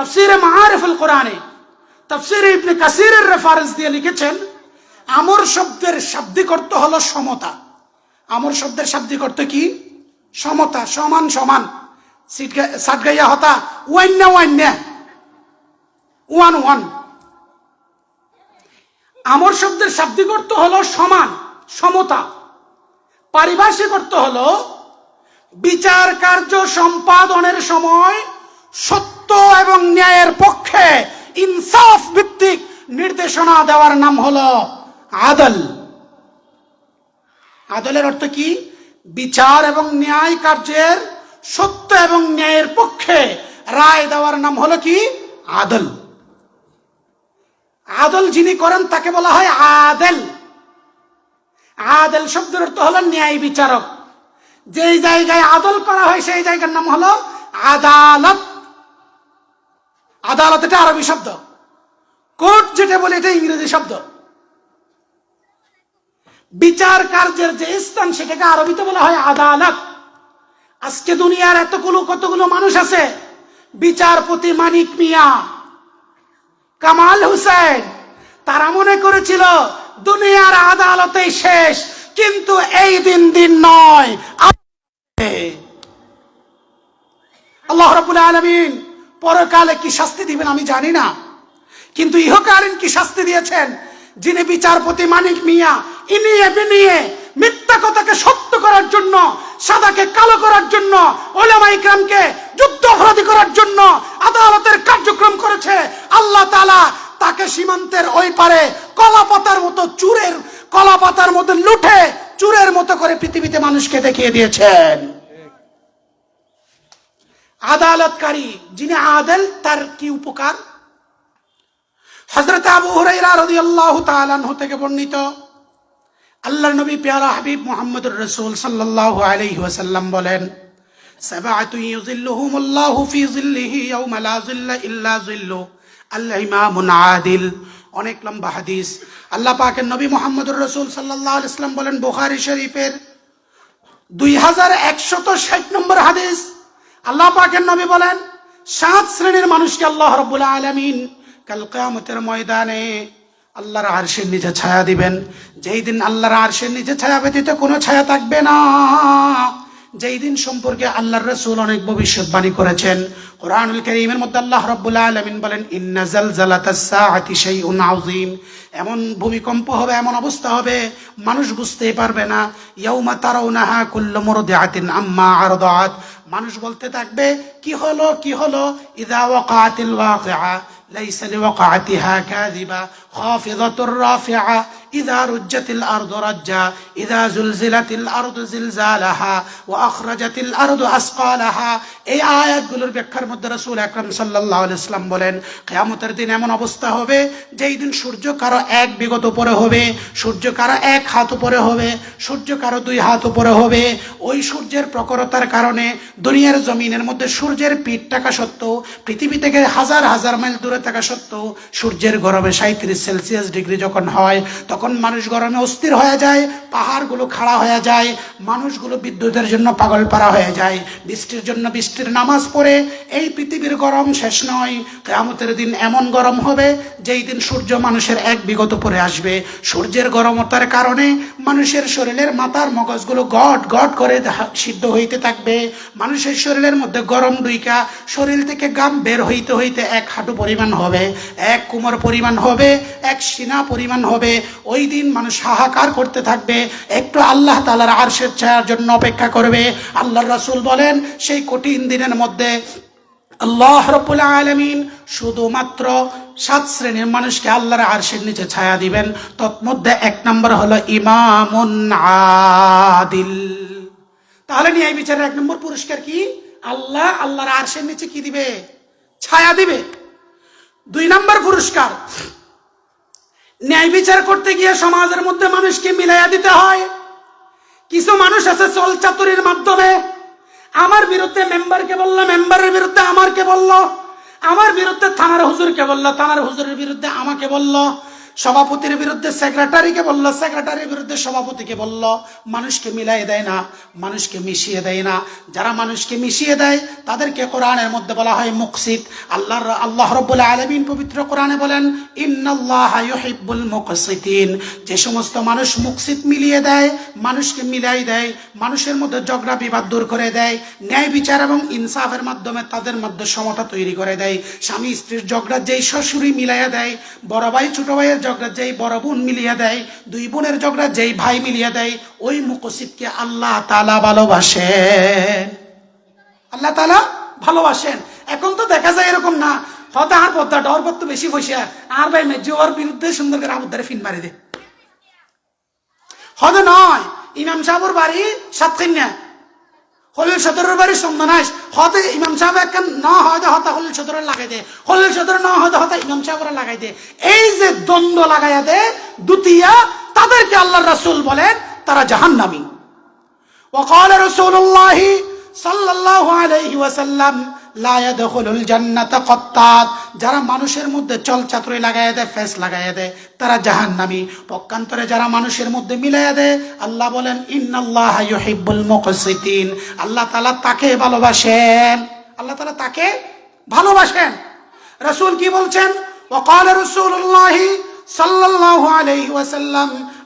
তফসিরে মাহারিফুল কোরআনে তফসিরে ইবনে কাসিরের রেফারেন্স দিয়ে লিখেছেন, আমর শব্দের শাব্দিক অর্থ হলো সমতা। আমর শব্দের শাব্দিক অর্থ কি? সমতা, সমান সমান। সাটগাইয়া হতা ওয়ান্য ওয়ান্য ওয়ান ওয়ান। আমর শব্দের শাব্দিক অর্থ হলো সমান, সমতা। পারিভাষিক অর্থ হলো বিচার কার্য সম্পাদনের সময় সত্য এবং ন্যায়ের পক্ষে ইনসাফ ভিত্তিক নির্দেশনা দেওয়ার নাম হলো আদল। আদলের অর্থ কি? বিচার এবং ন্যায় কার্যের সত্য এবং ন্যায়ের পক্ষে রায় দেওয়ার নাম হলো কি? আদল। আদল যিনি করেন, তাকে বলা হয় আদেল। আদেল শব্দের অর্থ হলো ন্যায় বিচারক। যেই জায়গায় আদল করা হয়, সেই জায়গার নাম হলো আদালত। আদালত এটা আরবি শব্দ। কোর্ট যেটা বলে এটা ইংরেজি শব্দ। বিচার কার্যের যে স্থান সেটাকে আরবিতে বলা হয় আদালত। আজকে দুনিয়ার এতগুলো কতগুলো মানুষ আছে? বিচারপতি মানিক মিয়া, কামাল হুসেন, তারা মনে করেছিল দুনিয়ার আদালতে শেষ, কিন্তু এই দিন দিন নয়। আল্লাহ রবুল আলমিন পরকালে কি শাস্তি দিবেন আমি জানি না। কিন্তু ইহকালীন কি শাস্তি দিয়েছেন? যিনি বিচারপতি মানিক মিয়া, ইনিয়ে বিনিয়ে মিথ্যা কথাকে সত্য করার জন্য, সাদাকে কালো করার জন্য, ওলামা ইকরামকে যুদ্ধ অপরাধী করার জন্য আদালতের কার্যক্রম করেছে, আল্লাহ তালা তাকে সীমান্তের ওই পারে কলাপাতার মতো চুরের কলাপাতার মতো লুঠে চুরের মতো করে পৃথিবীতে মানুষকে দেখিয়ে দিয়েছেন। আদালতকারী, যিনি আদেল, তার কি উপকার? হজরত আবু হুরাইরা থেকে বর্ণিত, আল্লাহর নবী পেয়ারা হাবিব মুহাম্মদুর রাসূল সাল্লাল্লাহু আলাইহি বলেন সাবাতু ইউযিল্লুহুমুল্লাহু ফি যিল্লিহি ইয়াওমা লা যিল্লা ইল্লা যিল্লু, আল ইমামুন আদিল। অনেক লম্বা হাদিস। আল্লাহ নবী বলেন শরীফের দুই একশত হাদিস। আল্লাহ পাকের নবী বলেন, সাত শ্রেণির মানুষকে আল্লাহ রব্বুল আলমিন কাল ময়দানে আল্লাহর আরশের নিচে ছায়া দিবেন। যেই দিন আল্লাহর আরশের নিচে ছায়া ব্যতীত কোনো ছায়া থাকবে না। যেই দিন সম্পর্কে আল্লাহর রসুল অনেক ভবিষ্যৎবাণী করেছেন, কোরআনুল করিমের মধ্যে আল্লাহ রব্বুল্লা আলমিন বলেন ইন্নাজাল আউজিম এমন ভূমিকম্প হবে, এমন অবস্থা হবে, মানুষ বুঝতেই পারবে না। ইয়ৌমা তারাও নাহা কুল্লমর দেহাতিন আম্মা আর দাত মানুষ বলতে থাকবে, কি হলো কি হলো? ইদা ওয়াকাতিল ওয়াকিআ। লাইসা লিওয়াকাতিহা কাযিবা। খাফিদাতুর রাফিআ। إذا رجت الأرض رجا إذا زلزلت الأرض زلزالها وأخرجت الأرض أثقالها এই আয়াতগুলোর ব্যাখ্যার মধ্যে রাসূল আকরাম সাল্লাল্লাহু আলাইহি সাল্লাম বলেন কিয়ামতের দিন এমন অবস্থা হবে যেই দিন সূর্য কারো এক বিগত উপরে হবে সূর্য কারো এক হাত উপরে হবে সূর্য কারো দুই হাত উপরে হবে ওই সূর্যের প্রখরতার কারণে দুনিয়ার জমিনের মধ্যে সূর্যের পিঠ থাকা সত্ত্বেও পৃথিবী থেকে হাজার হাজার মাইল দূরে থাকা সত্ত্বেও সূর্যের গরমে সাঁত্রিশ সেলসিয়াস ডিগ্রি যখন হয় তখন মানুষ গরমে অস্থির হয়ে যায়, পাহাড়গুলো খাড়া হয়ে যায়, মানুষগুলো বিদ্যুতের জন্য পাগল পারা হয়ে যায়, বৃষ্টির জন্য বৃষ্টির নামাজ পড়ে, এই পৃথিবীর গরম শেষ নয়। কেয়ামতের দিন এমন গরম হবে, যেই দিন সূর্য মানুষের এক বিগত পরে আসবে। সূর্যের গরমতার কারণে মানুষের শরীরের মাথার মগজগুলো গট গট করে সিদ্ধ হইতে থাকবে। মানুষের শরীরের মধ্যে গরম দুইকা, শরীর থেকে গাম বের হইতে হইতে এক হাঁটু পরিমাণ হবে, এক কুমোর পরিমাণ হবে, এক সিনা পরিমাণ হবে। ওই দিন মানুষ হাহাকার করতে থাকবে, একটু আল্লাহ তালার আরশের ছায়ার জন্য অপেক্ষা করবে। আল্লাহ রসুল বলেন, সেই কঠিন দিনের মধ্যে আল্লাহ রব্বুল আলমিন শুধুমাত্র সাত শ্রেণির মানুষকে আল্লাহর আরশের নিচে ছায়া দিবেন। তৎমধ্যে এক নম্বর হলো ইমামুন আদিল। তাহলে ন্যায় বিচারের এক নম্বর পুরস্কার কি? আল্লাহ আল্লাহর আরশের নিচে কি দিবে? ছায়া দিবে। দুই নম্বর পুরস্কার ন্যায় বিচার করতে গিয়ে সমাজের মধ্যে মানুষকে মিলাইয়া দিতে হয়। কিছু মানুষ আছে চল চাতুরির মাধ্যমে। আমার বিরুদ্ধে মেম্বারকে বলল, মেম্বারের বিরুদ্ধে আমারকে বলল। আমার বিরুদ্ধে থানার হুজুরকে বলল, থানার হুজুরের বিরুদ্ধে আমাকে বলল। সভাপতির বিরুদ্ধে সেক্রেটারিকে বলল সেক্রেটারির বিরুদ্ধে সভাপতিকে বলল, মানুষকে মিলাই দেয় না, মানুষকে মিশিয়ে দেয় না। যারা মানুষকে মিশিয়ে দেয়, তাদেরকে কোরআনের মধ্যে বলা হয় মুকসিদ। আল্লাহর, আল্লাহ রব্বুল আলমিন পবিত্র কোরআনে বলেন, ইন্নাল্লাহ ইউহিব্বুল মুকসিতিন। যে সমস্ত মানুষ মুকসিদ মিলিয়ে দেয়, মানুষকে মিলাই দেয়, মানুষের মধ্যে ঝগড়া বিবাদ দূর করে দেয়, ন্যায় বিচার এবং ইনসাফের মাধ্যমে তাদের মধ্যে সমতা তৈরি করে দেয়। স্বামী স্ত্রীর ঝগড়া যেই শ্বশুরি মিলাইয়া দেয়, বড় ভাই, ছোট ভাইয়ের ঝগড়া যেই বড় বোন মিলিয়ে দেয়, দুই বোনের ঝগড়া যেই ভাই মিলিয়ে দেয়, ওই মুকসিদকে আল্লাহ তালা ভালোবাসেন। আল্লাহ তালা ভালোবাসেন। এখন তো দেখা যায় এরকম না। হয়তো আর পদ্মা ডর পদ্ম বেশি পয়সা আর ভাই মেজু ওর বিরুদ্ধে সুন্দর করে আবুদ্দারে ফিন মারি দে। হয়তো নয়, ইমাম সাহেবর বাড়ি সাতখান্যা হলিল সদরের বাড়ি সন্ধানাইস হয়তো ইমাম সাহেব একখান না হয়তো হতা হলিল সদরে লাগাই দে হলিল সদর না হয়তো হতা ইমাম সাহেবরা লাগাই দে এই যে দ্বন্দ্ব লাগাইয়া দে দুতিয়া তাদেরকে আল্লাহ রাসূল বলেন তারা জাহান্নামী وقال رسول الله صلى الله عليه وسلم যারা মানুষের মধ্যে চল চাতুরি লাগাইয়া দেয়, ফেস লাগাইয়া দেয়, তারা জাহান্নামি। পক্ষান্তরে যারা মানুষের মধ্যে মিলাইয়া দেয়, আল্লাহ বলেন, ইন্নাল্লাহ ইউহিব্বুল আল্লাহ তাআলা তাকে ভালোবাসেন। আল্লাহ তালা তাকে ভালোবাসেন। রসুল কি বলছেন? ওকাল রসুল্লাহি সাল্লাহ আলাই ওয়াসাল্লাম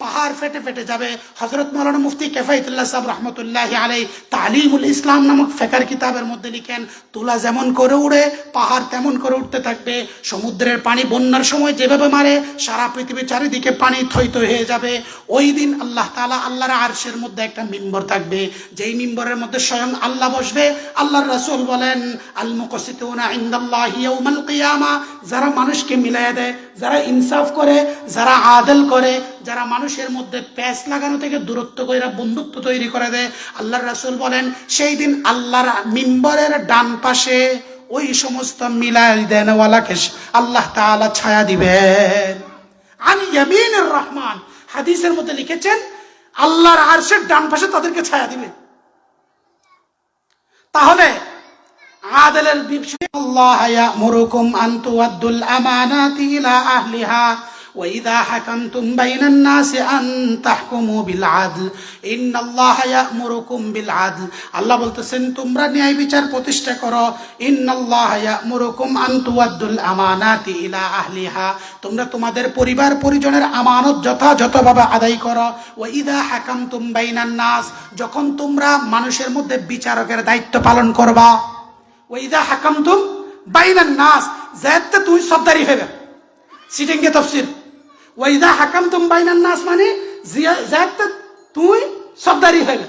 পাহাড় ফেটে ফেটে যাবে। হজরত মৌলানা মুফতি কেফাইতুল্লাহ সাহেব রহমতুল্লাহ আলাই তালিমুল ইসলাম নামক ফেকার কিতাবের মধ্যে লিখেন, তুলা যেমন করে উড়ে, পাহাড় তেমন করে উঠতে থাকবে। সমুদ্রের পানি বন্যার সময় যেভাবে মারে, সারা পৃথিবীর চারিদিকে পানি থই থই হয়ে যাবে। ওই দিন আল্লাহ তালা আল্লাহর আরশের মধ্যে একটা মিম্বর থাকবে। যেই মিম্বরের মধ্যে স্বয়ং আল্লাহ বসবে। আল্লাহর রসুল বলেন আল মুকসিতুনা যারা মানুষকে মিলাইয়া দেয়, যারা ইনসাফ করে, যারা আদল করে, যারা মানুষের মধ্যে প্যাচ লাগানো থেকে দূরত্ব করে বন্ধুত্ব তৈরি করে দেয়। আল্লাহর রাসূল বলেন, সেই দিন আল্লাহর মিম্বরের ডান পাশে ওই সমস্ত মিলাই দেনওয়ালাকে আল্লাহ তাআলা ছায়া দিবেন। আন ইয়ামিনুর রহমান, হাদিসের মধ্যে লিখেছেন, আল্লাহর আরশের ডান পাশে তাদেরকে ছায়া দিবে। তাহলে আদলের বিষয়ে আল্লাহ ইয়ামুরুকুম আন তুআদ্দুল আমানাতি ইলা আহলিহা। وإذا حكمتم بين الناس أن تحكموا بالعدل إن الله يأمركم بالعدل আল্লাহ বলতেছেন তোমরা ন্যায় বিচার প্রতিষ্ঠা করো ইন্নাল্লাহ ইয়ামুরুকুম আন তুআদ্দুল আমানাতি ইলা আহলিহা তোমরা তোমাদের পরিবার পরিজনের আমানত যথাযথভাবে আদায় করো ওয়া ইদা হাকামতুম বাইনান নাস যখন তোমরা মানুষের মধ্যে বিচারকের দায়িত্ব পালন করবা ওইদা হাকামতুম বাইনান নাস জায়তে তুই সর্দারি হবে সিটিংকে তফসির ওইদা হাকামতুম বাইনান নাস মানে জায়তে তুই সর্দারি হবে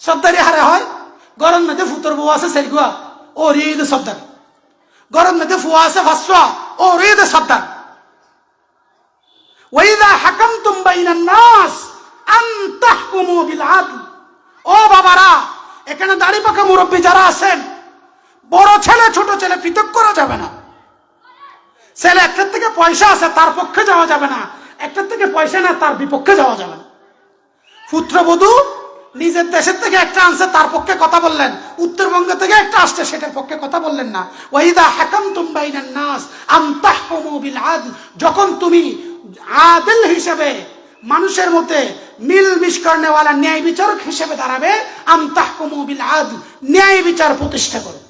সর্দারি হারে হয়। গরম মেতে ফুতর বউ আছে সেরগুয়া ও রিদ সর্দার গরম মেতে ফুয়া আছে ফাঁসুয়া ও রিদ সর্দার ওইদা হাকামতুম বাইনান নাস আন তাহকুমু বিল ও বাবারা, এখানে দাড়ি পাকা মুরব্বী যারা আছেন, বড় ছেলে, ছোট ছেলে পৃথক করা যাবে না। ছেলে একটার থেকে পয়সা আছে, তার পক্ষে যাওয়া যাবে না। একটার থেকে পয়সা না, তার বিপক্ষে যাওয়া যাবে না। পুত্রবধূ নিজের দেশের থেকে একটা আনছে, তার পক্ষে কথা বললেন। উত্তরবঙ্গ থেকে একটা আসছে, সেটার পক্ষে কথা বললেন না। ওয়াইদা হাকাম তুমবাইনান নাস যখন তুমি আদিল হিসেবে মানুষের মধ্যে মিল মিশ করনেওয়ালা ন্যায় বিচারক হিসেবে দাঁড়াবে আম তাহকুমু বিল আদল। ন্যায় বিচার প্রতিষ্ঠা করো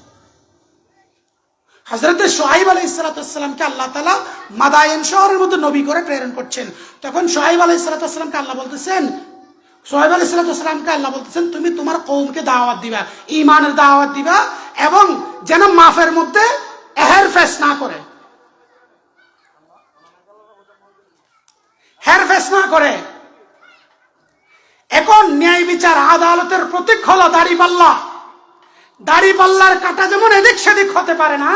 হজরত সোহাইব আলাই ইসালাতামকে আল্লাহ তালা মাদায়ন শহরের মধ্যে নবী করে প্রেরণ করছেন। তখন সোহাইব আলাই ইসালাতামকে আল্লাহ বলতেছেন, সোহাইব আলাই ইসালাতামকে আল্লাহ বলতেছেন, তুমি তোমার কৌমকে দাওয়াত দিবা ইমানের দাওয়াত দিবা এবং যেন মাফের মধ্যে এহের ফেস না করে। হের ফেস না করে। এখন ন্যায় বিচার আদালতের প্রতীক হলো দাড়ি পাল্লা। দাড়ি পাল্লার কাটা যেমন এদিক সেদিক হতে পারে না,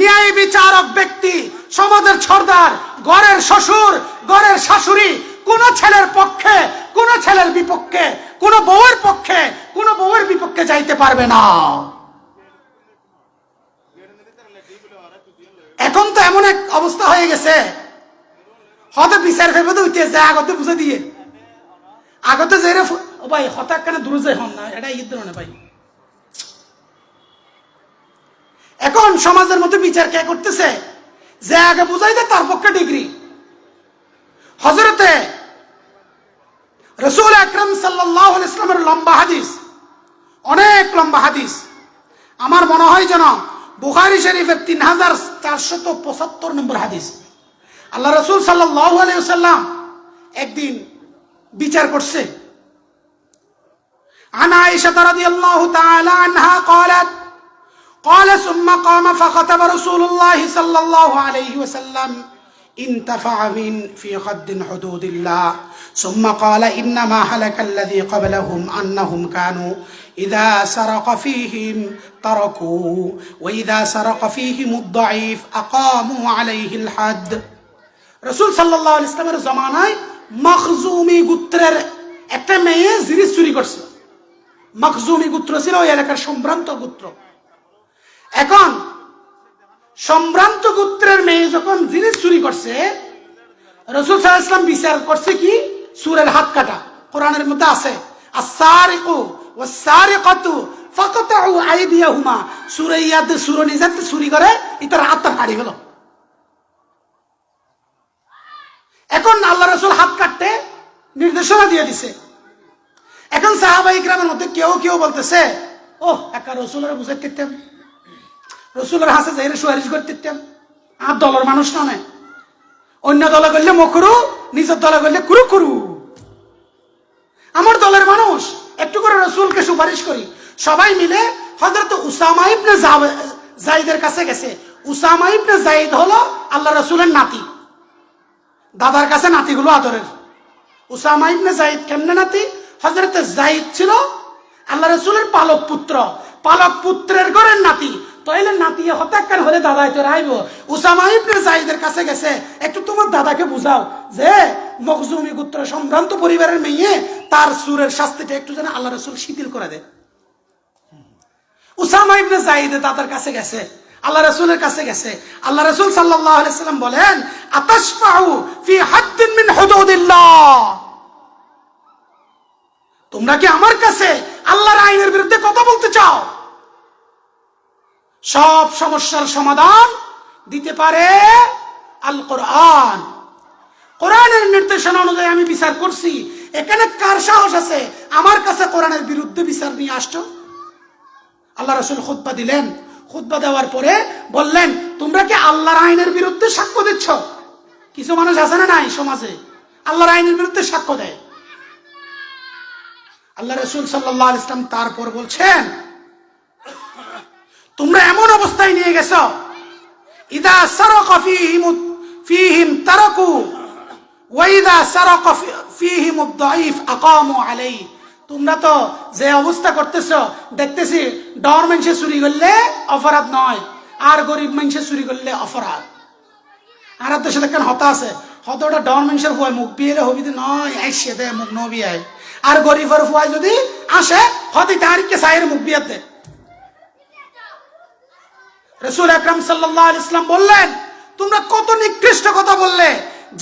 ন্যায় বিচারক ব্যক্তি, সমাজের সর্দার, ঘরের শ্বশুর, ঘরের শাশুড়ি, কোন ছেলের পক্ষে, কোন ছেলের বিপক্ষে, কোন বউয়ের পক্ষে, কোন বউয়ের বিপক্ষে যাইতে পারবে না। এখন তো এমন এক অবস্থা হয়ে গেছে। হতে বিচার ফেবে তো উঠে যায়, আগতে বুঝে দিয়ে। আগতে যে ভাই হতাক কেন দূরে যায় হন না? এটা ঈদ ধরনের ভাই। এখন সমাজের মধ্যে বিচার কে করতেছে যে আগে বুঝাই দেয় তার পক্ষে ডিগ্রি হজরতে রসুল আকরম সাল্লাহ ইসলামের লম্বা হাদিস অনেক লম্বা হাদিস আমার মনে হয় যেন বুখারি শরীফের তিন হাজার চারশত পঁচাত্তর নম্বর হাদিস আল্লাহ রসুল সাল্লাহ আলাইসাল্লাম একদিন বিচার করছে عن عائشة رضي الله تعالى عنها قالت قال ثم قام فخطب رسول الله صلى الله عليه وسلم انتفع من في خد حدود الله ثم قال إنما هلك الذي قبلهم أنهم كانوا إذا سرق فيهم تركوا وإذا سرق فيهم الضعيف أقاموا عليه الحد রসুল সাল্লাহ ইসলামের জমানায় মখজুমি গুত্রের একটা মেয়ে জিনিস চুরি করছে মখজুমি গুত্র ছিল ওই এলাকার সম্ভ্রান্ত গুত্র এখন সম্ভ্রান্ত গোত্রের মেয়ে যখন জিনিস চুরি করছে, রসুল সাল্লাহ ইসলাম বিচার করছে কি? সুরের হাত কাটা। কোরআনের মধ্যে আছে চুরি হাতটা এখন হাত কাটতে নির্দেশনা দিয়ে দিছে। এখন কেউ কেউ বলতেছে ও একা রসুলের বুঝে দিতাম রসুলের হাসে যাই সুয়ারিশ করে দিতাম। আর দলের মানুষ নয় অন্য দলে করলে মকরু, নিজের দলে করলে কুরু কুরু আমার দলের মানুষ, একটু করে রসুলকে সুপারিশ করি। সবাই মিলে হজরত উসামা ইবনে জাইদের কাছে গেছে। উসামা ইবনে জাইদ হলো আল্লাহ রসুলের নাতি। দাদার কাছে নাতিগুলো আদরের। উসামা ইবনে জাইদ কেমনে নাতি? হজরত জাইদ ছিল আল্লাহ রসুলের পালক পুত্র পালক পুত্রের ঘরের নাতি। তাইলে নাতি হতাক্কার হলে তো উসামা ইবনে জাইদের কাছে গেছে, একটু তোমার দাদাকে বুঝাও যে, মখজুমি সম্ভ্রান্ত পরিবারের মেয়ে, তার সুরের শাস্তিটা একটু যেন আল্লাহ রসুল শিথিল করে উসামা ইবনে জাইদে দাদার কাছে গেছে, আল্লাহ রসুলের কাছে গেছে। আল্লাহ রসুল আলাইহি সাল্লাম বলেন, আতাশফাউ ফি হাদ্দিন মিন হুদুদিল্লাহ। তোমরা কি আমার কাছে আল্লাহর আইনের বিরুদ্ধে কথা বলতে চাও? সব সমস্যার সমাধান দিতে পারে আল কোরআন। কোরআনের নির্দেশনা অনুযায়ী আমি বিচার করছি। এখানে কার সাহস আছে? আমার কাছে কোরআনের বিরুদ্ধে বিচার নিয়ে আসছো? আল্লাহ রসুল খুদ্া দিলেন। খুদ্া দেওয়ার পরে বললেন, তোমরা কি আল্লাহর আইনের বিরুদ্ধে সাক্ষ্য দিচ্ছ? কিছু মানুষ আছে না নাই সমাজে? আল্লাহর আইনের বিরুদ্ধে সাক্ষ্য দেয়। আল্লাহ রসুল সাল্লাহ ইসলাম তারপর বলছেন তোমরা এমন অবস্থায় নিয়ে গেছ। ইদা সারক ফিহিম ফিহিম তারাকু ওয়াইদা সারক ফিহিম দাইফ আকামু আলাই তোমরা তো যে অবস্থা করতেছ, দেখতেছি ডর মানুষে চুরি করলে অপরাধ নয়, আর গরিব মানুষে চুরি করলে অপরাধ। আর দেশে দেখেন হতা আছে? হতটা ডর মানুষের ফুয়াই মুখ বিয়ে হবি নয় আইসে দে মুখ নবি আয় আর গরিবের ফুয়াই যদি আসে, হতে তাহারিকে সাইয়ের মুখ বিয়ে দে রসুল আকরাম সাল্লাহ ইসলাম বললেন, তোমরা কত নিকৃষ্ট কথা বললে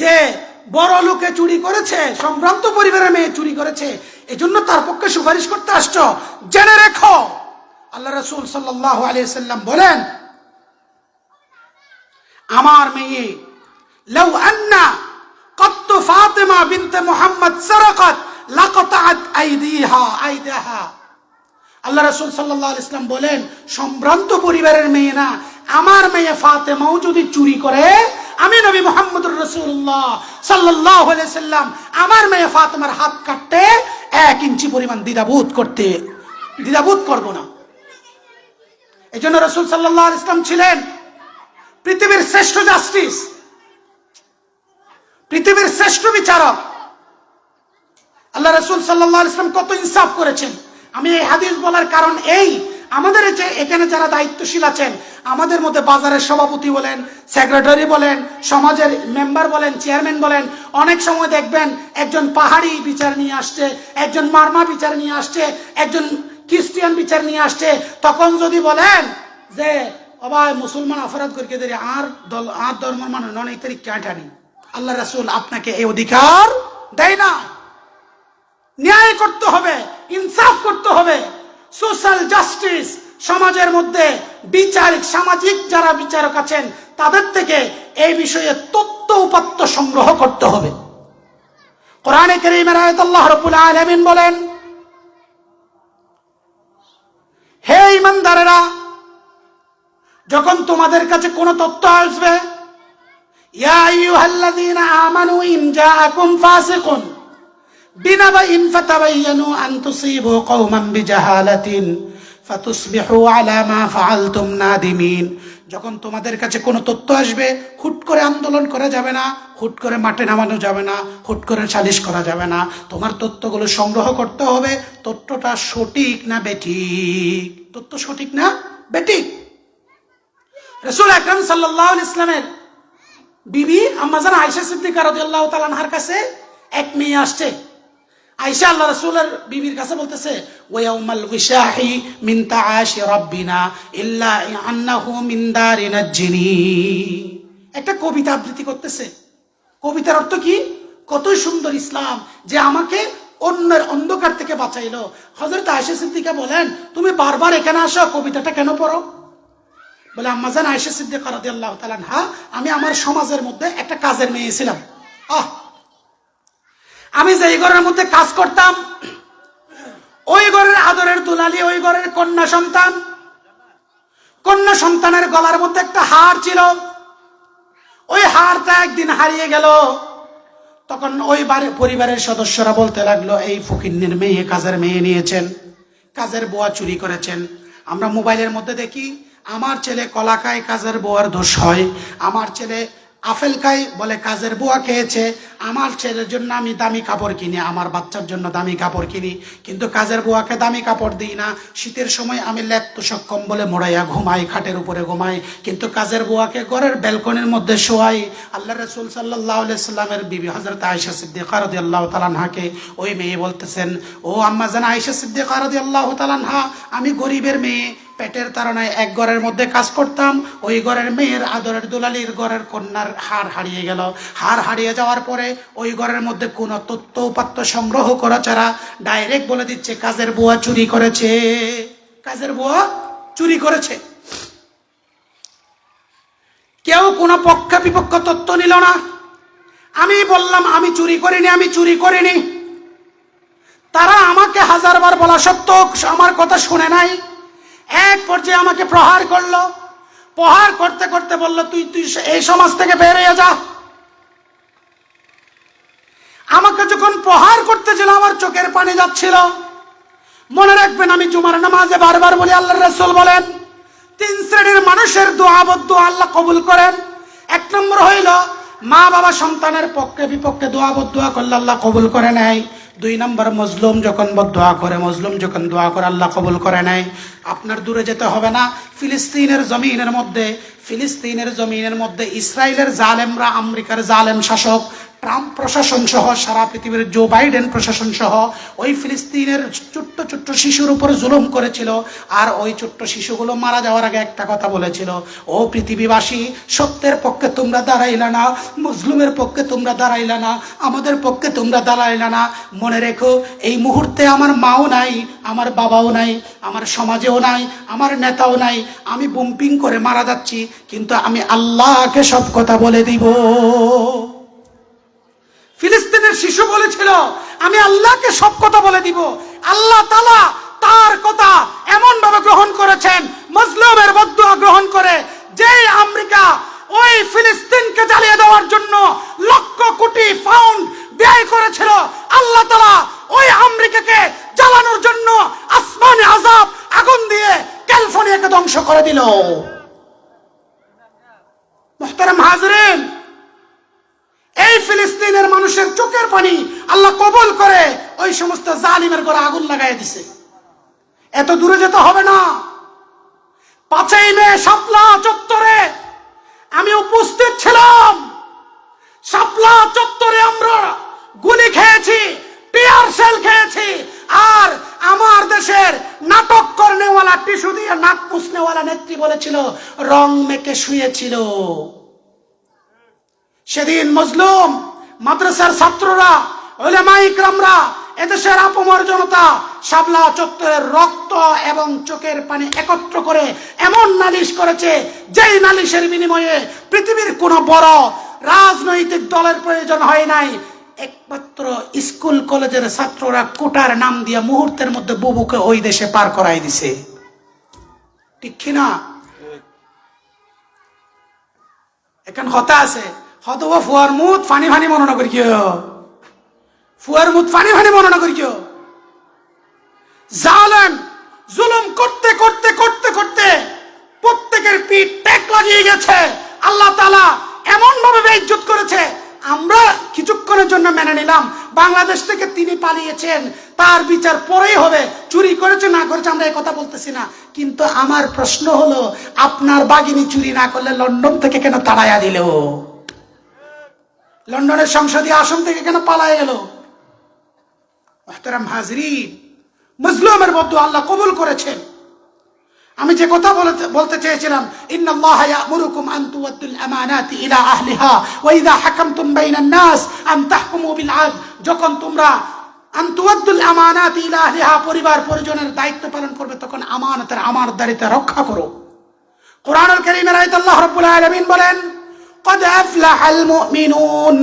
যে বড় লোকে চুরি করেছে, সম্ভ্রান্ত পরিবারের মেয়ে চুরি করেছে, এজন্য তার পক্ষে সুপারিশ করতে আসছ। জেনে রেখো। আল্লাহ রসুল সাল্লাহ আলিয়াল্লাম বলেন, আমার মেয়ে লও আন্না কত ফাতেমা বিনতে মোহাম্মদ সরকত লাকতাত আইদিহা, আইদাহা। আল্লাহ রসুল সাল্লাহ ইসলাম বলেন, সম্ভ্রান্ত পরিবারের মেয়ে না, আমার মেয়ে ফাতেমাও যদি চুরি করে, আমি নবী মোহাম্মদ রসুল্লাহ সাল্লাহ সাল্লাম, আমার মেয়ে ফাতেমার হাত কাটতে এক ইঞ্চি পরিমাণ দ্বিধাবোধ করতে, দ্বিধাবোধ করব না। এই জন্য রসুল সাল্লাহ ইসলাম ছিলেন পৃথিবীর শ্রেষ্ঠ জাস্টিস, পৃথিবীর শ্রেষ্ঠ বিচারক। আল্লাহ রসুল সাল্লাহ ইসলাম কত ইনসাফ করেছেন। আমি এই হাদিস বলার কারণ এই। আমাদের এখানে যারা দায়িত্বশীল আছেন, আমাদের মধ্যে বাজারের সভাপতি বলেন সেক্রেটারি বলেন, সমাজের মেম্বার বলেন চেয়ারম্যান বলেন, অনেক সময় দেখবেন একজন পাহাড়ি বিচার নিয়ে আসছে, একজন মারমা বিচার নিয়ে আসছে, একজন খ্রিস্টিয়ান বিচার নিয়ে আসছে, তখন যদি বলেন যে, অবাই, মুসলমান অপরাধ করিকে দেরি, আর দল, আর ধর্মের মানুষ এই তারিখ ক্যাটানি আল্লাহ রাসুল আপনাকে এই অধিকার দেয় না। ন্যায় করতে হবে, ইনসাফ করতে হবে। সোশ্যাল জাস্টিস সমাজের মধ্যে বিচারিক, সামাজিক যারা বিচারক আছেন, তাদের থেকে এই বিষয়ে তথ্য উপাত্ত সংগ্রহ করতে হবে। কোরআনে করিমের আয়াত আল্লাহ রাব্বুল আলামিন বলেন, হে ইমানদারেরা যখন তোমাদের কাছে কোনো তথ্য আসবে, ইয়া আইয়ুহাল্লাযীনা আমানু ইন জাআকুম ফাসিকুন বিনাবাইন ফাতাবায়ানু আন তুসিবু কওমান বিজাহালাতিন ফাতুসবিহু আলা মা ফাআলতুম নাদিমিন। যখন তোমাদের কাছে কোনো তথ্য আসবে, হুট করে আন্দোলন করা যাবে না, হুট করে মাঠে নামানো যাবে না, হুট করে সালিশ করা যাবে না। তোমার তথ্যগুলো সংগ্রহ করতে হবে, তথ্যটা সঠিক না বেঠিক? তথ্য সঠিক না বেঠিক? রসুল আকরম সাল্লাহ ইসলামের বিবি আম্মাজান আয়সা সিদ্দিকা রাদিয়াল্লাহু কাছে, এক মেয়ে আসছে। আয়সা আল্লাহ রাসূলের বিবির কাছে বলতেছে ওয়াউমাল উশাহি মিন তাআশি রাব্বিনা ইল্লা আন্নাহু মিন দারিনা জিনি একটা কবিতা আবৃত্তি করতেছে। কবিতার অর্থ কি? কতই সুন্দর ইসলাম যে আমাকে অন্যের অন্ধকার থেকে বাঁচাইলো। হযরত আয়েশা সিদ্দিকা বলেন, তুমি বারবার এখানে আসো, কবিতাটা কেন পড়ো? বলে আম্মাজান আয়েশা সিদ্দিকা রাদিয়াল্লাহু তাআলা আনহা, আমি আমার সমাজের মধ্যে একটা কাজের মেয়ে ছিলাম। আহ! আমি যেই ঘরের মধ্যে কাজ করতাম, ওই ঘরের আদরের দুলালি, ওই ঘরের কন্যা সন্তান, কন্যা সন্তানের গলার মধ্যে একটা হার ছিল। ওই হারটা একদিন হারিয়ে গেল। তখন ওই বাড়ির পরিবারের সদস্যরা বলতে লাগল, এই ফকিন্নির মেয়ে কাজের মেয়ে নিয়েছেন, কাজের বোয়া চুরি করেছেন। আমরা মোবাইলের মধ্যে দেখি, আমার ছেলে কলাকায় কাজের বোয়ার দোষ হয়, আমার ছেলে আপেল খাই বলে কাজের বুয়া খেয়েছে, আমার ছেলের জন্য আমি দামি কাপড় কিনি, আমার বাচ্চার জন্য দামি কাপড় কিনি। কিন্তু কাজের বুয়াকে দামি কাপড় দিই না। শীতের সময় আমি লেপ্ত সক্ষম বলে মোড়াইয়া ঘুমাই, খাটের উপরে ঘুমাই। কিন্তু কাজের বুয়াকে ঘরের ব্যালকনির মধ্যে শোয়াই। আল্লাহ রসুল সাল্লাহ সাল্লামের বিবি হজরত আয়সা সিদ্দিকা রদি আল্লাহ তালানহাকে ওই মেয়ে বলতেছেন, ও আম্মা জানা আয়সা সিদ্দিকা রদি আল্লাহ তালানহা আমি গরিবের মেয়ে পেটের তাড়নায় এক ঘরের মধ্যে কাজ করতাম, ওই ঘরের মেয়ের আদরের দুলালির ঘরের কন্যার হার হারিয়ে গেল। হার হারিয়ে যাওয়ার পরে ওই ঘরের মধ্যে কোনো তথ্য উপাত্ত সংগ্রহ করা ছাড়া ডাইরেক্ট বলে দিচ্ছে, কাজের বুয়া চুরি করেছে। কাজের বুয়া চুরি করেছে। কেউ কোনো পক্ষ বিপক্ষ তথ্য নিল না। আমি বললাম, আমি চুরি করিনি, আমি চুরি করিনি। তারা আমাকে হাজারবার বলা সত্ত্বেও আমার কথা শুনে নাই। এক পর্যায়ে আমাকে প্রহার করল। প্রহার করতে করতে বলল, তুই তুই এই সমাজ থেকে বের হয়ে যা। আমাকে যখন প্রহার করতেছিল আমার চোখের পানি যাচ্ছিল। মনে রাখবেন, আমি জুমার নামাজে বারবার বলি আল্লাহ রসুল বলেন, তিন শ্রেণির মানুষের দোয়াবদ্ধ আল্লাহ কবুল করেন। এক নম্বর হইল মা বাবা সন্তানের পক্ষে বিপক্ষে দোয়াবদ্ধ করলে আল্লাহ কবুল করে নেয়। দুই নম্বর মজলুম যখন দোয়া করে, মজলুম যখন দোয়া করে, আল্লাহ কবুল করে নেয় আপনার দূরে যেতে হবে না। ফিলিস্তিনের জমিনের মধ্যে, ফিলিস্তিনের জমিনের মধ্যে ইসরায়েলের জালেমরা, আমেরিকার জালেম শাসক ট্রাম্প প্রশাসন সহ, সারা পৃথিবীর জো বাইডেন প্রশাসন সহ, ওই ফিলিস্তিনের ছোট্ট ছোট্ট শিশুর উপর জুলুম করেছিল আর ওই ছোট্ট শিশুগুলো মারা যাওয়ার আগে একটা কথা বলেছিল, ও পৃথিবীবাসী, সত্যের পক্ষে তোমরা দাঁড়াইলা না, মুসলিমের পক্ষে তোমরা দাঁড়াইলা না, আমাদের পক্ষে তোমরা দাঁড়াইলা না। মনে রেখো, এই মুহূর্তে আমার মাও নাই, আমার বাবাও নাই, আমার সমাজেও নাই, আমার নেতাও নাই, আমি বুম্পিং করে মারা যাচ্ছি, কিন্তু আমি আল্লাহকে সব কথা বলে দিব। ফিলিস্তিনের শিশু বলেছিল, আমি আল্লাহকে সব কথা বলে দিব। আল্লাহ তালা তার কথা এমন ভাবে গ্রহণ করেছেন, মজলুমের বদুয়া গ্রহণ করে, যে আমেরিকা ওই ফিলিস্তিনকে জ্বালিয়ে দেওয়ার জন্য লক্ষ কোটি পাউন্ড ব্যয় করেছিল। আল্লাহ তালা ওই আমেরিকাকে জ্বালানোর জন্য আসমানে আজাব আগুন দিয়ে ক্যালিফোর্নিয়াকে ধ্বংস করে দিল। মোহতারাম হাজরিন এই ফিলিস্তিনের মানুষের চোখের পানি আল্লাহ কবল করে ওই সমস্ত জালিমের ঘরে আগুন লাগাই দিছে। এত দূরে যেতে হবে না। পাঁচই মে শাপলা চত্বরে আমি উপস্থিত ছিলাম। শাপলা চত্বরে আমরা গুলি খেয়েছি, টিয়ার সেল খেয়েছি, আর আমার দেশের নাটক করনেওয়ালা, টিস্যু দিয়ে নাক পুষনেওয়ালা নেত্রী বলেছিল, রং মেকে শুয়েছিল। সেদিন মজলুম মাদ্রাসার ছাত্ররা ওলেমা ইকরামরা এদেশের আপমর জনতা শাবলা চত্বরের রক্ত এবং চোখের পানি একত্র করে এমন নালিশ করেছে যেই নালিশের বিনিময়ে পৃথিবীর কোনো বড় রাজনৈতিক দলের প্রয়োজন হয় নাই। একমাত্র স্কুল কলেজের ছাত্ররা কোটার নাম দিয়ে মুহূর্তের মধ্যে বুবুকে ওই দেশে পার করাই দিছে। ঠিক কিনা? এখন কথা আছে হত ও ফুয়ার মুত ফানি ফানি মননা করি কিয়? ফুয়ার মুত ফানি ফানি মননা করি জালেম জুলুম করতে করতে করতে করতে প্রত্যেকের পিঠ ট্যাক লাগিয়ে গেছে। আল্লাহ তালা এমন ভাবে বেইজ্জত করেছে। আমরা কিছুক্ষণের জন্য মেনে নিলাম। বাংলাদেশ থেকে তিনি পালিয়েছেন। তার বিচার পরেই হবে। চুরি করেছে, না করেছে, আমরা কথা বলতেছি না। কিন্তু আমার প্রশ্ন হলো, আপনার বাগিনী চুরি না করলে লন্ডন থেকে কেন তাড়াইয়া দিল? লন্ডনের সংসদীয় আসন থেকে কেন পালায় গেল মোহতারাম হাজরিন, মুসলিমের মধ্যে আল্লাহ কবুল করেছেন। আমি যে কথা বলতে বলতে চেয়েছিলাম, ইন্নাল্লাহ ইয়ামুরুকুম আন তুওয়াদ্দুল আমানাতি ইলা আহলিহা, ওয়া ইযা হাকামতুম বাইনান নাস আন তাহকুমু বিল আদল। যখন তোমরা আন তুওয়াদ্দুল আমানাতি ইলা আহলিহা পরিবার পরিজনের দায়িত্ব পালন করবে, তখন আমানতের আমানতদারিতা রক্ষা করো। কোরআনুল কারীমের আয়াত আল্লাহ রাব্বুল আলামিন বলেন قد أفلح المؤمنون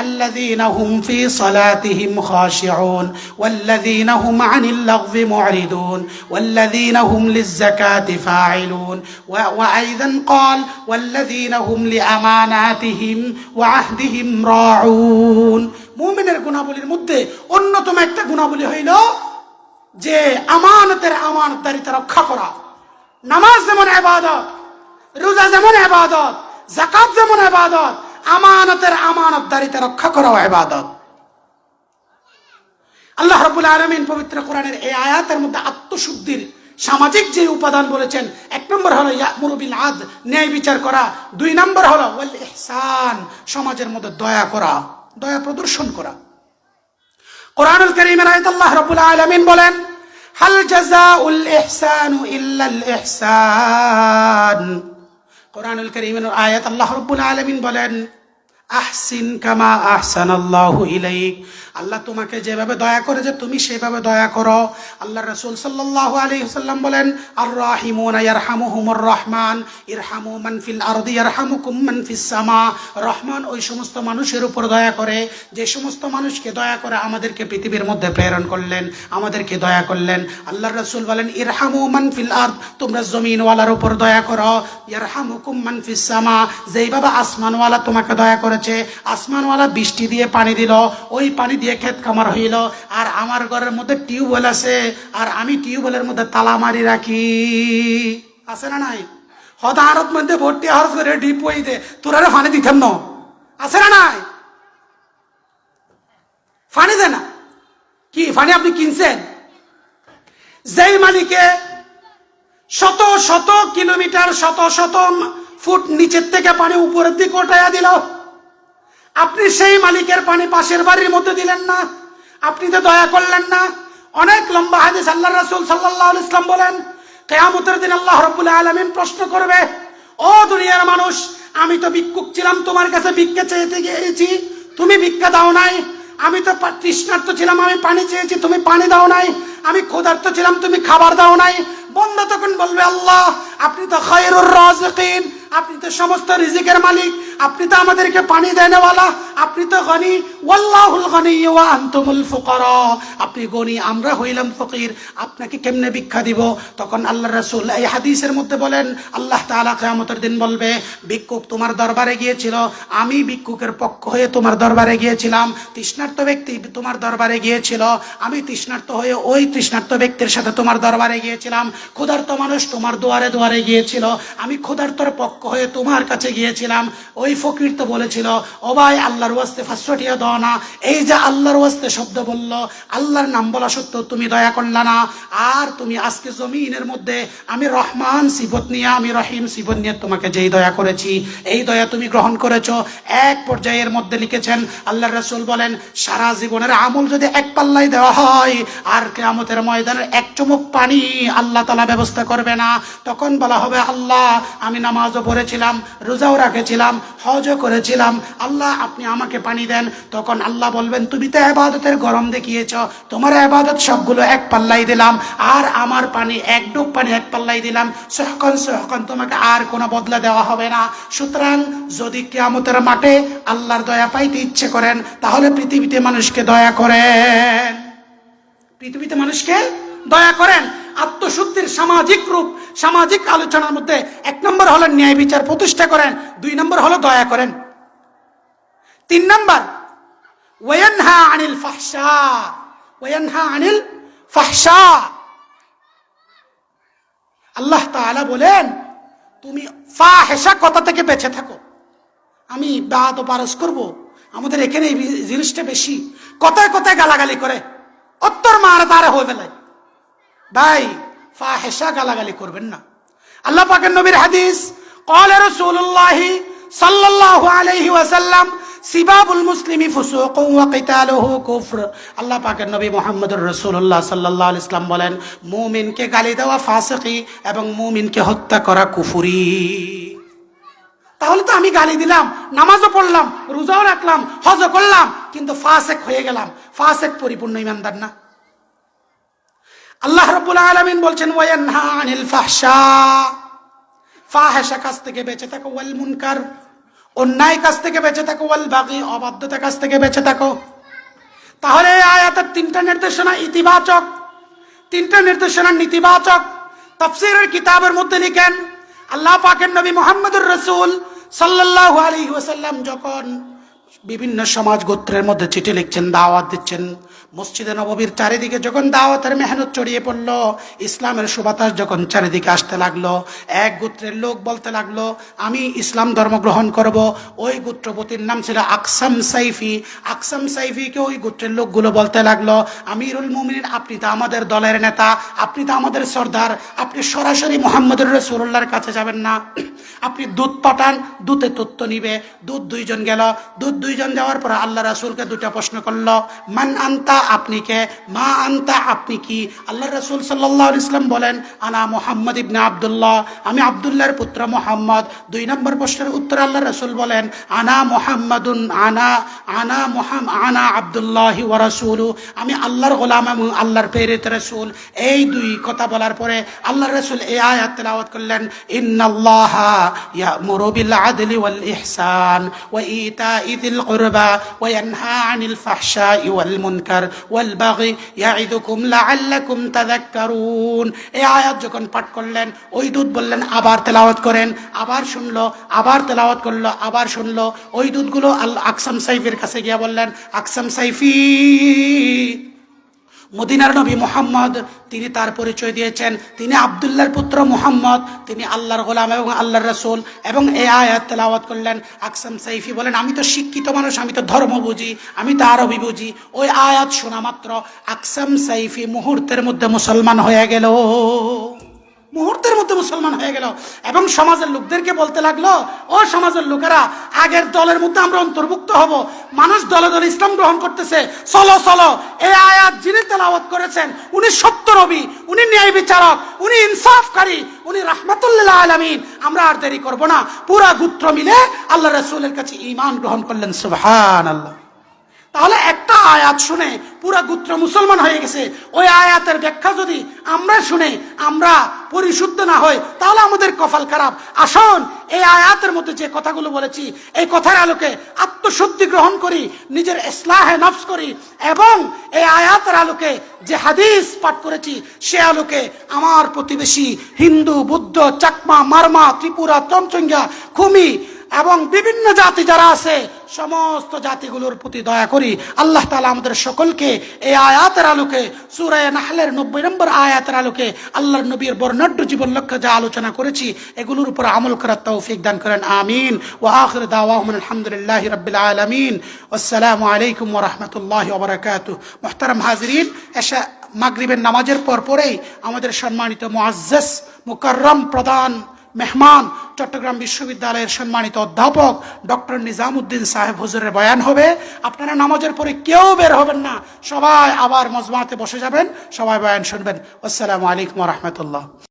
الذين هم في صلاتهم خاشعون والذين هم عن اللغو معرضون والذين هم للزكاة فاعلون و- وأيضا قال والذين هم لأماناتهم وعهدهم راعون মুমিনের গুণাবলীর মধ্যে অন্যতম একটা গুণাবলী হইল যে আমানতের আমানতদারিতা রক্ষা করা নামাজ যেমন আবাদত রোজা যেমন আবাদত জাকাত যেমন আবাদত আমানতের আমানতদারিতা রক্ষা করাও আবাদত আল্লাহ রবুল আলমিন পবিত্র কোরআনের এই আয়াতের মধ্যে আত্মশুদ্ধির সামাজিক যে উপাদান বলেছেন, এক নম্বর হলো মুরবিল আদ ন্যায় বিচার করা। দুই নম্বর হলো ওয়াল ইহসান, সমাজের মধ্যে দয়া করা, দয়া প্রদর্শন করা। কোরআনুল করিমের আয়াত আল্লাহ রাব্বুল আলামিন বলেন, হাল জাযাউল ইহসানু ইল্লাল ইহসান। কোরআনুল করিমের আয়াত আল্লাহ রাব্বুল আলামিন বলেন আহসিন কামা আহসান আল্লাহু ইলাইক। আল্লাহ তোমাকে যেভাবে দয়া করেছে, তুমি সেভাবে দয়া করো। আল্লাহ রসুল সাল্লাল্লাহু আলাইহি সাল্লাম বলেন আর রাহিমুনা ইয়ারহামুহুমুর রহমান, ইরহামু মান ফিল আরদি, ইয়ারহামুকুম মান ফিস সামা। রহমান ওই সমস্ত মানুষের উপর দয়া করে, যে সমস্ত মানুষকে দয়া করে আমাদেরকে পৃথিবীর মধ্যে প্রেরণ করলেন, আমাদেরকে দয়া করলেন। আল্লাহ রসুল বলেন, ইরহামু মান ফিল আরদ, তোমরা জমিনওয়ালার উপর দয়া করো। ইয়ারহামুকুম মান ফিস সামা। যেইভাবে আসমানওয়ালা তোমাকে দয়া করেছে আসমানওয়ালা বৃষ্টি দিয়ে পানি দিল, ওই পানি দিয়ে ক্ষেত খামার হইল, আর আমার ঘরের মধ্যে টিউবওয়েল আছে, আর আমি টিউবওয়েলের মধ্যে তালা মারি রাখি। আছে না নাই? হদারত মধ্যে ভর্তি হরস করে ডিপ ওই দে, তোরা ফানি দিতেন ন। আছে না নাই? ফানি দে না। কি ফানি আপনি কিনছেন? যেই মালিকে শত শত কিলোমিটার, শত শত ফুট নিচের থেকে পানি উপরের দিকে ওঠাইয়া দিল আপনি সেই মালিকের পানি পাশের বাড়ির মধ্যে দিলেন না। আপনি তো দয়া করলেন না। অনেক লম্বা হাদিস আল্লাহ রাসূল আলাইহি ইসলাম বলেন, কেয়ামতের দিন আল্লাহ রাব্বুল আলামিন প্রশ্ন করবে, ও দুনিয়ার মানুষ, আমি তো ভিক্ষুক ছিলাম, তোমার কাছে ভিক্ষা চেয়েতে গিয়েছি, তুমি ভিক্ষা দাও নাই। আমি তো তৃষ্ণার্ত ছিলাম, আমি পানি চেয়েছি, তুমি পানি দাও নাই। আমি ক্ষুধার্ত ছিলাম, তুমি খাবার দাও নাই। বন্ধ তখন বলবে আল্লাহ, আপনি তো খায়রুর রাজিকিন, আপনি তো সমস্ত রিজিকের মালিক। আপনি তো আমাদেরকে পানি দেনেওয়ালা, আপনি তো গনি, ওয়াল্লাহুল গনি ওয়া আপনি গনি, আমরা হইলাম ফকির, আপনাকে কেমনে ভিক্ষা দিব? তখন আল্লাহ রাসূল এই হাদিসের মধ্যে বলেন, আল্লাহ তাআলা কিয়ামতের দিন বলবে, ভিক্ষুক তোমার দরবারে গিয়েছিল, আমি ভিক্ষুকের পক্ষ হয়ে তোমার দরবারে গিয়েছিলাম, তৃষ্ণার্ত ব্যক্তি তোমার দরবারে গিয়েছিল, আমি তৃষ্ণার্ত হয়ে ওই তৃষ্ণার্ত ব্যক্তির সাথে তোমার দরবারে গিয়েছিলাম, ক্ষুধার্ত মানুষ তোমার দুয়ারে দুয়ারে গিয়েছিল, আমি ক্ষুধার্তর পক্ষ হয়ে তোমার কাছে গিয়েছিলাম ওই ফকির তো বলেছিল ও ভাই আল্লাহর ওয়াস্তে ফাঁসটিয়া দাও না। এই যে আল্লাহর ওয়াস্তে শব্দ বলল, আল্লাহর নাম বলা সত্ত্বেও তুমি দয়া করলা না। আর তুমি আজকে জমিনের মধ্যে আমি রহমান সিবত নিয়ে, আমি রহিম সিবত নিয়ে তোমাকে যেই দয়া করেছি, এই দয়া তুমি গ্রহণ করেছ। এক পর্যায়ের মধ্যে লিখেছেন আল্লাহ রসুল বলেন, সারা জীবনের আমল যদি এক পাল্লাই দেওয়া হয়, আর কেয়ামতের ময়দানের এক চুমুক পানি আল্লাহ তালা ব্যবস্থা করবে না। তখন বলা হবে, আল্লাহ, আমি নামাজও পড়েছিলাম, রোজাও রাখেছিলাম হজও করেছিলাম। আল্লাহ, আপনি আমাকে পানি দেন। তখন আল্লাহ বলবেন, তুমি তো আবাদতের গরম দেখিয়েছ। তোমার আবাদত সবগুলো এক পাল্লাই দিলাম। আর আমার পানি, এক ডুব পানি এক পাল্লাই দিলাম। সহকন সহকন, তোমাকে আর কোনো বদলা দেওয়া হবে না। সুতরাং যদি কেয়ামতের মাঠে আল্লাহর দয়া পাইতে ইচ্ছে করেন, তাহলে পৃথিবীতে মানুষকে দয়া করেন। পৃথিবীতে মানুষকে দয়া করেন। আত্মশুদ্ধির সামাজিক রূপ সামাজিক আলোচনার মধ্যে এক নম্বর হলো ন্যায় বিচার প্রতিষ্ঠা করেন, দুই নম্বর হলো দয়া করেন। তিন নম্বর, ওয়ানহা আনিল ফাহশা, ওয়ানহা আনিল ফাহশা। আল্লাহ তাআলা বলেন, তুমি ফাহেসা কথা থেকে বেঁচে থাকো। আমি বাদ পারস করব। আমাদের এখানে এই জিনিসটা বেশি। কথায় কথায় গালাগালি করে। অত্তর মারা তারা হয়ে ফেলায় ভাই ফাহেসা গালাগালি করবেন না আল্লাহ পাকের নবীর হাদিস قال رسول الله صلى الله عليه وسلم সিবাবুল মুসলিমি ফুসুক ওয়া কিতালুহু কুফর আল্লাহ পাকের নবী মুহাম্মদুর রাসূলুল্লাহ সাল্লাল্লাহু আলাইহি ইসলাম বলেন মুমিনকে গালি দেওয়া ফাসিকি এবং মুমিনকে হত্যা করা কুফরি তাহলে তো আমি গালি দিলাম নামাজও পড়লাম রোজাও রাখলাম হজও করলাম কিন্তু ফাসেক হয়ে গেলাম ফাসেক পরিপূর্ণ ইমানদার না আল্লাহ রব্বুল আলমিন বলছেন, ওয়ায়ানহা আনিল ফাহশা। ফাহেসা কাছ থেকে বেঁচে থাকো, ওয়াল মুনকার। অন্যায় কাছ থেকে বেঁচে থাকো, ওয়াল বাগি, অবাধ্যতা কাছ থেকে বেঁচে থাকো। তাহলে আয়াতের তিনটা নির্দেশনা ইতিবাচক। তিনটা নির্দেশনা নেতিবাচক। তাফসীরের কিতাবের মধ্যে লিখেন, আল্লাহ পাকের নবী মোহাম্মদুর রসুল সাল্লাল্লাহু আলাইহি ওয়াসাল্লাম যখন বিভিন্ন সমাজ গোত্রের মধ্যে চিঠি লিখছেন, দাওয়াত দিচ্ছেন। মসজিদে নববীর চারিদিকে যখন দাওয়াতের মেহনত ছড়িয়ে পড়ল, ইসলামের সুবাতাস যখন চারিদিকে আসতে লাগল, এক গোত্রের লোক বলতে লাগল, আমি ইসলাম ধর্ম গ্রহণ করব। ওই গোত্রপতির নাম ছিল আকসাম সাইফি। আকসাম সাইফিকে ওই গোত্রের লোকগুলো বলতে লাগল, আমিরুল মুমিনিন, আপনি তো আমাদের দলের নেতা, আপনি তো আমাদের সর্দার, আপনি সরাসরি মোহাম্মদুর রসুল্লাহর কাছে যাবেন না। আপনি দুধ পাঠান, দুধে তত্ত্ব নিবে। দুধ দুইজন গেল। দুধ দুইজন যাওয়ার পর আল্লাহ রাসুলকে দুটা প্রশ্ন করল, মান আন্তা, আপনি কে? মা আন্তা, আপনি কি? আল্লাহ রাসুল সাল্লাহ ইসলাম বলেন, আনা মোহাম্মদ ইবনে আবদুল্লাহ। আমি আবদুল্লাহর পুত্র মোহাম্মদ। দুই নম্বর প্রশ্নের উত্তর আল্লাহ রাসুল বলেন, আনা মোহাম্মদুন, আনা আনা মোহাম, আনা আবদুল্লাহি ওয়া রাসূলু। আমি আল্লাহর গোলাম এবং আল্লাহর প্রেরিত রাসূল। এই দুই কথা বলার পরে আল্লাহর রাসূল এই আয়াত করলেন, ইন্নাল্লাহা ইতাই যিল কুরবা ওয়া ইয়ানহা আনিল ফাহশাই ওয়াল মুনকার ওয়াল বাগি ইয়াইদুকুম লাআল্লাকুম তাযাক্কারুন এই আয়াত যখন পাঠ করলেন, ওই দূত বললেন, আবার তেলাওয়াত করেন, আবার শুনলো, আবার তেলাওয়াত করল, আবার শুনলো। ওই দুধগুলো আল আকসাম সাইফের কাছে গিয়া বললেন, আকসাম সাইফি। মদিনার নবী মোহাম্মদ, তিনি তার পরিচয় দিয়েছেন। তিনি আবদুল্লার পুত্র মোহাম্মদ, তিনি আল্লাহর গোলাম এবং আল্লাহর রসুল। এবং এ আয়াত তেলাওয়াত করলেন আকসাম সাইফি বলেন, আমি তো শিক্ষিত মানুষ, আমি তো ধর্ম বুঝি, আমি তো আরবি বুঝি। ওই আয়াত শোনা মাত্র আকসাম সাইফি মুহূর্তের মধ্যে মুসলমান হয়ে গেল। মুহূর্তের মধ্যে মুসলমান হয়ে গেল। এবং সমাজের লোকদেরকে বলতে লাগল, ও সমাজের লোকেরা, আগের দলের মধ্যে আমরা অন্তর্ভুক্ত হব। মানুষ দলে দলে ইসলাম গ্রহণ করতেছে। চলো চলো এই আয়াত যিনি তেলাওয়াত করেছেন, উনি সত্য নবী, উনি ন্যায় বিচারক, উনি ইনসাফকারী, উনি রাহমাতুল্লাহ আলমিন। আমরা আর দেরি করব না। পুরা গুত্র মিলে আল্লাহ রসুলের কাছে ইমান গ্রহণ করলেন। সুবহান আল্লাহ তাহলে একটা আয়াত শুনে পুরা গুত্র মুসলমান হয়ে গেছে। ওই আয়াতের ব্যাখ্যা যদি আমরা শুনে আমরা পরিশুদ্ধ না হই, তাহলে আমাদের কপাল খারাপ। আসুন, এই আয়াতের মধ্যে যে কথাগুলো বলেছি, এই কথার আলোকে আত্মশুদ্ধি গ্রহণ করি, নিজের ইসলাহে নফস করি, এবং এই আয়াতের আলোকে যে হাদিস পাঠ করেছি, সে আলোকে আমার প্রতিবেশী হিন্দু, বুদ্ধ, চাকমা, মারমা, ত্রিপুরা, তমচঙ্গা, খুমি এবং বিভিন্ন জাতি যারা আছে, সমস্ত জাতিগুলোর প্রতি দয়া করি আল্লাহ তালা আমাদের সকলকে এই আয়াতের আলোকে সুরায় নাহলের নব্বই নম্বর আয়াতের আলোকে আল্লাহর নবীর বর্ণাঢ্য জীবন লক্ষ্যে যা আলোচনা করেছি, এগুলোর উপর আমল করার তৌফিক দান করেন। আমিন। ও আখির দাওয়াহুম আলহামদুলিল্লাহ রাব্বিল আলামিন। আসসালামু আলাইকুম ওয়া রাহমাতুল্লাহি ওয়া বারাকাতুহু। হাজরিন, এশা মাগরিবের নামাজের পর পরেই আমাদের সম্মানিত মুআজ্জাজ, মুকাররম প্রধান মেহমান চট্টগ্রাম বিশ্ববিদ্যালয়ের সম্মানিত অধ্যাপক ডক্টর নিজামুদ্দিন সাহেব হুজুরের বয়ান হবে। আপনারা নামাজের পরে কেউ বের হবেন না। সবাই আবার মজমাতে বসে যাবেন। সবাই বয়ান শুনবেন। আসসালামু আলাইকুম রহমতুল্লাহ।